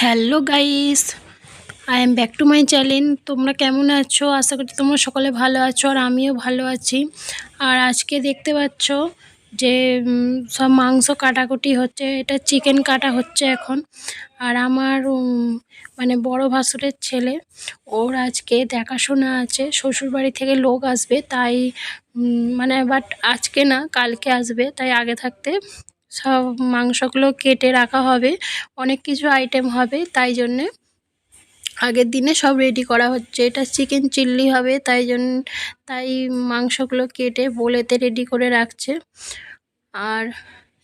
Hello guys I am back to my channel তোমরা কেমন আছো? আশা করি তোমরা সকলে ভালো আছো আর আমিও ভালো আছি। আর আজকে দেখতে পাচ্ছ যে সব মাংস কাটাকুটি হচ্ছে, এটা চিকেন কাটা হচ্ছে এখন। আর আমার মানে বড় ভাসুরের ছেলে, ওর আজকে দেখাশোনা আছে। শ্বশুরবাড়ি থেকে লোক আসবে, তাই মানে বাট আজকে না, কালকে আসবে, তাই আগে থাকতে সব মাংসগুলো কেটে রাখা হবে, অনেক কিছু আইটেম হবে, তাই জন্যে আগের দিনে সব রেডি করা হচ্ছে। এটা চিকেন চিল্লি হবে, তাই জন্য তাই মাংসগুলো কেটে বলেতে রেডি করে রাখছে। আর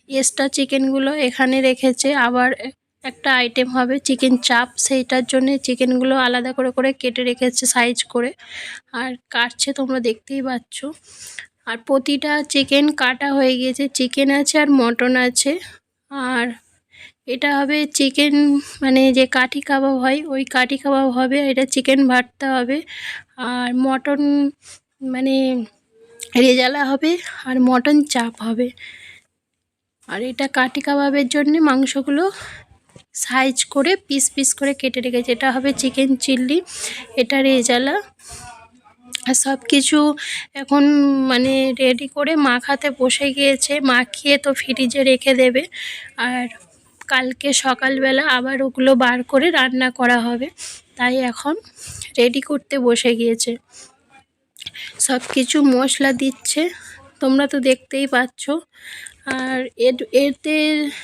এক্সট্রা চিকেনগুলো এখানে রেখেছে, আবার একটা আইটেম হবে চিকেন চাপ সেইটার জন্য চিকেনগুলো আলাদা করে করে কেটে রেখেছে সাইজ করে। আর কাটছে, তোমরা দেখতেই পাচ্ছ। আর প্রতিটা চিকেন কাটা হয়ে গিয়েছে চিকেন আছে আর মটন আছে। আর এটা হবে চিকেন মানে যে কাঠি কাবাব হয়, ওই কাঠি কাবাব হবে এটা চিকেন ভর্তা হবে। আর মটন মানে রেজালা হবে আর মটন চাপ হবে। আর এটা কাঠি কাবাবের জন্যে মাংসগুলো সাইজ করে পিস পিস করে কেটে রেখেছে। এটা হবে চিকেন চিল্লি এটা রেজালা। আর সব কিছু এখন মানে রেডি করে মাখাতে বসে গিয়েছে। মাখিয়ে তো ফ্রিজে রেখে দেবে। আর কালকে সকালবেলা আবার ওগুলো বার করে রান্না করা হবে। তাই এখন রেডি করতে বসে গিয়েছে। সব কিছু মশলা দিচ্ছে। তোমরা তো দেখতেই পাচ্ছ। আর এতে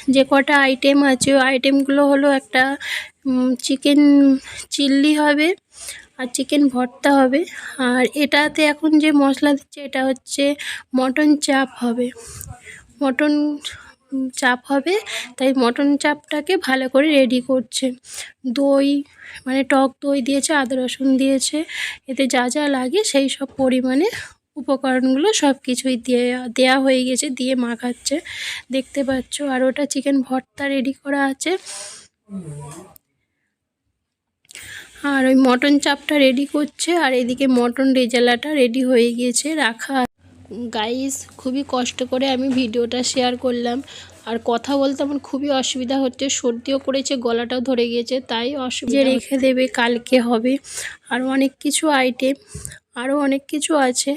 যে কটা আইটেম আছে আইটেমগুলো হলো একটা চিকেন চিল্লি হবে। আর চিকেন ভর্তা হবে। আর এটাতে এখন যে মশলা দিচ্ছে, এটা হচ্ছে মটন চাপ হবে। মটন চাপ হবে, তাই মটন চাপটাকে ভালো করে রেডি করছে। দই মানে টক দই দিয়েছে, আদা রসুন দিয়েছে। এতে যা যা লাগে সেই সব পরিমাণে উপকরণগুলো সব কিছুই দিয়ে দেওয়া হয়ে গেছে, দিয়ে মাখাচ্ছে। দেখতে পাচ্ছ, আর ওটা চিকেন ভর্তা রেডি করা আছে। আর ওই মটন চাপটা রেডি করছে আর এদিকে মটন রেজালাটা রেডি হয়ে গিয়েছে রাখা। গাইস খুবই কষ্ট করে আমি ভিডিওটা শেয়ার করলাম। আর কথা বলতে আমার খুবই অসুবিধা হচ্ছে সর্দিও করেছে গলাটাও ধরে গিয়েছে তাই অসুবিধা রেখে দেবে কালকে হবে। আর অনেক কিছু আইটেম আরও অনেক কিছু আছে।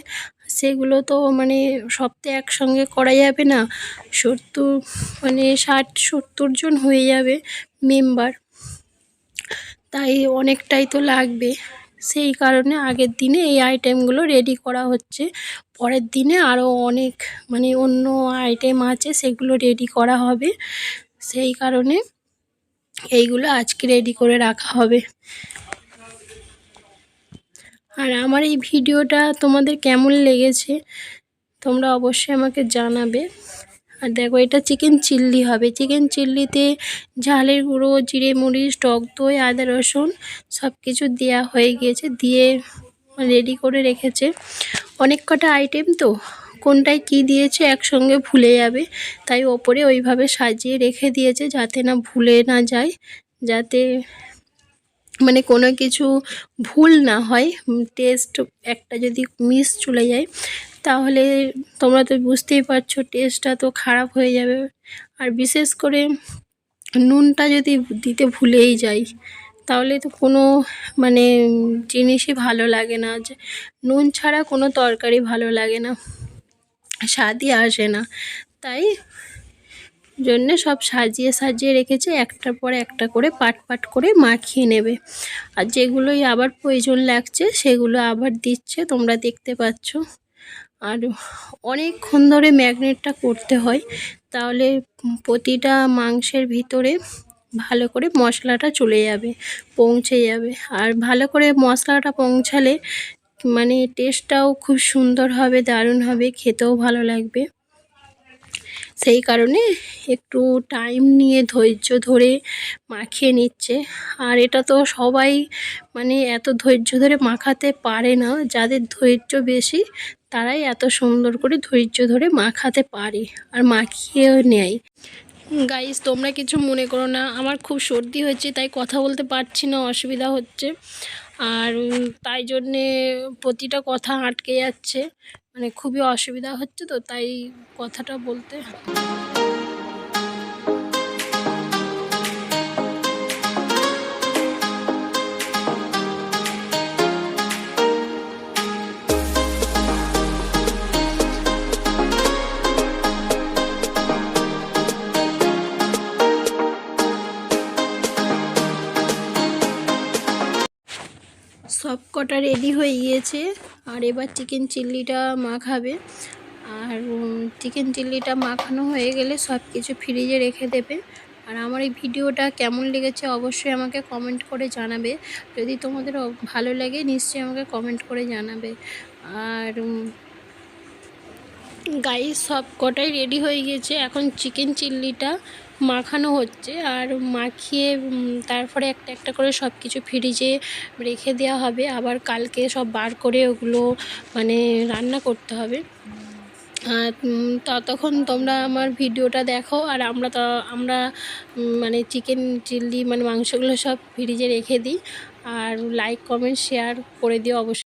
সেগুলো তো মানে সপ্তাহে একসঙ্গে করা যাবে না। সত্তর মানে ষাট সত্তর জন হয়ে যাবে মেম্বার তাই অনেকটাই তো লাগবে। সেই কারণে আগের দিনে এই আইটেমগুলো রেডি করা হচ্ছে। পরের দিনে আরও অনেক মানে অন্য আইটেম আছে, সেগুলো রেডি করা হবে। সেই কারণে এইগুলো আজকে রেডি করে রাখা হবে। আর আমার এই ভিডিওটা তোমাদের কেমন লেগেছে, তোমরা অবশ্যই আমাকে জানাবে। আর দেখো এটা চিকেন চিল্লি হবে। চিকেন চিল্লিতে ঝালের গুঁড়ো, জিরে, মরিচ, টক দই, আদা, রসুন সব কিছু দেওয়া হয়ে গিয়েছে, দিয়ে রেডি করে রেখেছে। অনেক কটা আইটেম তো, কোনটায় কি দিয়েছে একসঙ্গে ভুলে যাবে। তাই ওপরে ওইভাবে সাজিয়ে রেখে দিয়েছে যাতে না ভুলে না যায়, যাতে মানে কোনো কিছু ভুল না হয় টেস্ট একটা যদি মিস চলে যায়, তাহলে তোমরা তো বুঝতেই পারছ টেস্টটা তো খারাপ হয়ে যাবে। আর বিশেষ করে নুনটা যদি দিতে ভুলেই যাই, তাহলে তো কোনো মানে জিনিসই ভালো লাগে না। যে নুন ছাড়া কোনো তরকারি ভালো লাগে না, স্বাদই আসে না। তাই জন্য সব সাজিয়ে সাজিয়ে রেখেছে একটার পর একটা করে পাট পাট করে মাখিয়ে নেবে। আর যেগুলোই আবার প্রয়োজন লাগছে, সেগুলো আবার দিচ্ছে, তোমরা দেখতে পাচ্ছ। আর অনেকক্ষণ ধরে ম্যাগনেটটা করতে হয়, তাহলে প্রতিটা মাংসের ভিতরে ভালো করে মশলাটা চলে যাবে, পৌঁছে যাবে। আর ভালো করে মশলাটা পৌঁছালে মানে টেস্টটাও খুব সুন্দর হবে, দারুণ হবে, খেতেও ভালো লাগবে। সেই কারণে একটু টাইম নিয়ে ধৈর্য ধরে মাখিয়ে নিচ্ছে। আর এটা তো সবাই মানে এত ধৈর্য ধরে মাখাতে পারে না। যাদের ধৈর্য বেশি, তারাই এত সুন্দর করে ধৈর্য ধরে মাখাতে পারে আর মাখিয়েও নেয়। গাইস তোমরা কিছু মনে করো না। আমার খুব সর্দি হয়েছে, তাই কথা বলতে পারছি না, অসুবিধা হচ্ছে। আর তাই জন্যে প্রতিটা কথা আটকে যাচ্ছে। মানে খুবই অসুবিধা হচ্ছে তো তাই কথাটা বলতে কটা রেডি হয়ে গিয়েছে। আর এবার চিকেন চিল্লিটা মাখাবে। আর চিকেন চিল্লিটা মাখানো হয়ে গেলে সব কিছু ফ্রিজে রেখে দেবে। আর আমার এই ভিডিওটা কেমন লেগেছে অবশ্যই আমাকে কমেন্ট করে জানাবে। যদি তোমাদের ভালো লাগে, নিশ্চয়ই আমাকে কমেন্ট করে জানাবে। আর গায়ে সব কটাই রেডি হয়ে গেছে। এখন চিকেন চিল্লিটা মাখানো হচ্ছে আর মাখিয়ে তারপরে একটা একটা করে সব কিছু ফ্রিজে রেখে দেওয়া হবে। আবার কালকে সব বার করে ওগুলো মানে রান্না করতে হবে। ততক্ষণ তোমরা আমার ভিডিওটা দেখো আর আমরা তো, আমরা মানে চিকেন চিল্লি মানে মাংসগুলো সব ফ্রিজে রেখে দিই। আর লাইক কমেন্ট শেয়ার করে দিও অবশ্যই।